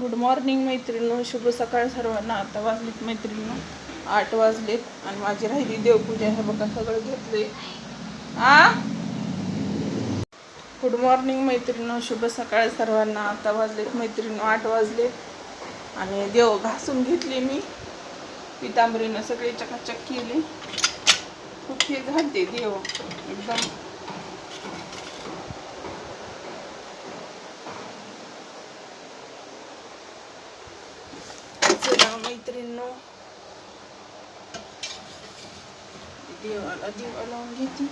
Good morning मैत्रिणी शुभ सकाळ सर्वांना. आता वाजलेत मैत्रिणी आठ वाजलेत आणि माझी राहिली देवपूजा. हे बघा सगळं घेतले आ? गुड मॉर्निंग मैत्रिणी शुभ सकाळ सर्वांना. आता वाजलेत मैत्रिणी आठ वाजलेत आणि देव घासून घेतली मी. पितांबरीनं सगळी चकाचक केली. खूप हे घालते देव. एकदम चला मैत्रिणींनो. देवाला दिवा लावून घेते.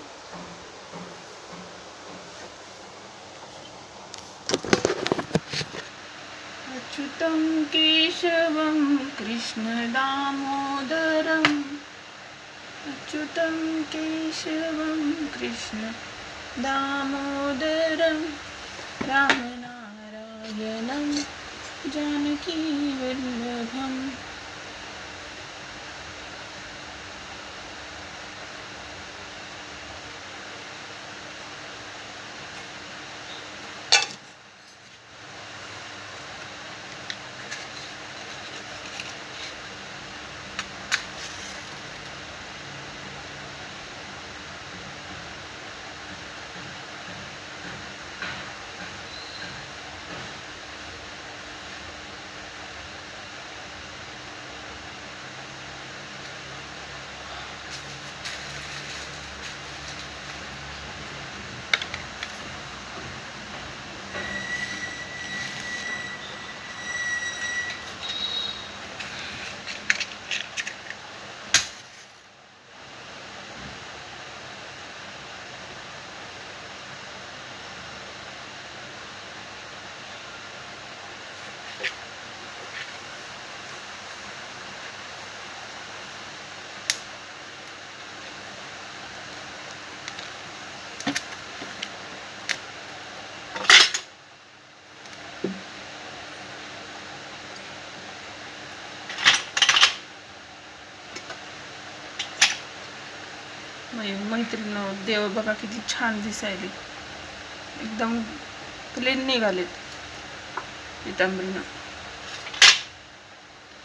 अच्युतं केशवं कृष्णदामोदरम् अच्युतं केशवं कृष्ण दामोदरं. रामनारायणं जानकीवल्लभम् म्हणजे मै- देव बघा किती छान दिसायले. एकदम क्लीन निघालेत पितांबरीनं.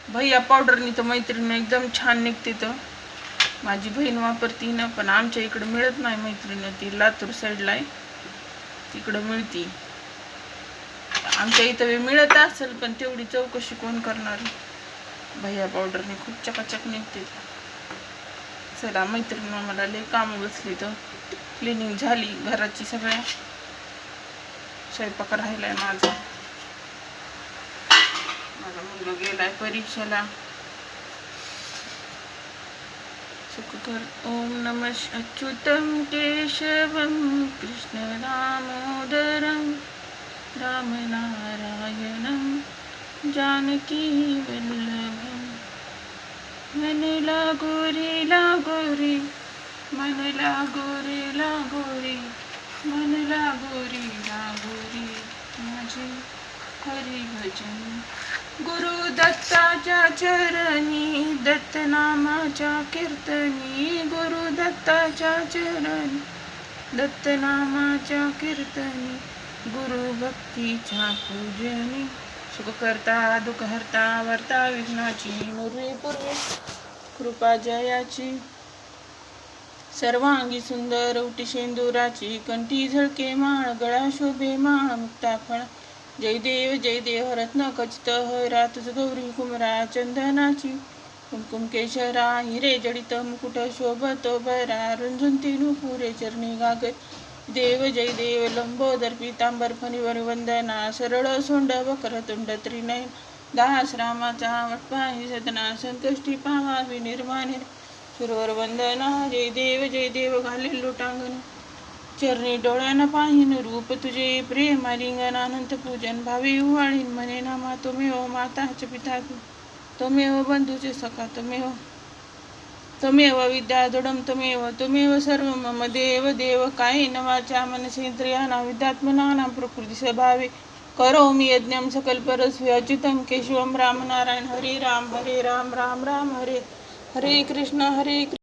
भैया पावडरनी तर मैत्रिणीनं एकदम छान निघते तर. माझी बहीण वापरती ना पण आमच्या इकडं मिळत नाही मैत्रिणीनं ती लातूर साईडला आहे. तिकडं मिळती. आमच्या इथं बी मिळत असेल पण तेवढी चौकशी कोण करणार? भैया पावडरने खूप चकाचक निघते. चला मैत्रिणी मला लय काम बसली तर क्लिनिंग झाली घराची सगळ्या. स्वयंपाक राहिलाय माझा. माझा मुलगा गेलाय परीक्षेला. सुखकर ओम नम अच्युतम केशवम कृष्ण रामोदरम रामनारायणं जानकी वल्लभम लागोरी गोरी ला गोरी लागोरी. गोरी ला गोरी मनला गोरी ला गोरी माझे हरी भजन गुरु दत्ताच्या चरणी दत्तनामाच्या कीर्तनी. गुरु दत्ताच्या चरणी दत्तनामाच्या कीर्तनी. गुरु भक्तीच्या पूजनी. सुख करता हरता वर्ता विघ्नाची मुरळी पूर्वी कृपा जयाची. सर्वांगी सुंदर उटी शेंदुराची कंठी झळके माळ गळा शोभे माळ मुक्ता फळ. जय देव जय देव रत्न खचित हरा तुझ गौरी कुमरा चंदनाची. कुमकुम केशरा हिरे जडित मुकुट शोभतो बरा रुंझुंती नुपुरे चरणी गागे. देव जय देव लंबोदर पितांबर फणीवर वंदना सरळ सोंड वक्र तुंड त्रिनयन. दास वटपाही सदना संकष्टी पावा विनिर्माणे सुरवर वंदना जय देव जय देव घालील लोटांगण चरणी डोळ्यानं पाहिन रूप तुझे प्रेम लिंगन अनंत पूजन भावी उवाळीन म्हणे नामा तुम्ही माताचे पिता तुम्ही त्वमेव बंधूचे सखा तुम्ही त्वमेव विद्या दृढम त्वमेव त्वमेव सर्व मम देव देव काही न वाचा मनसेंद्रियाना विद्यात्मनानां प्रकृती स्वभावे। करोमि यज्ञं सकलपरस्वी अच्युतं केशवं रामनारायण। हरे राम हरे राम राम राम हरे। हरे कृष्ण हरे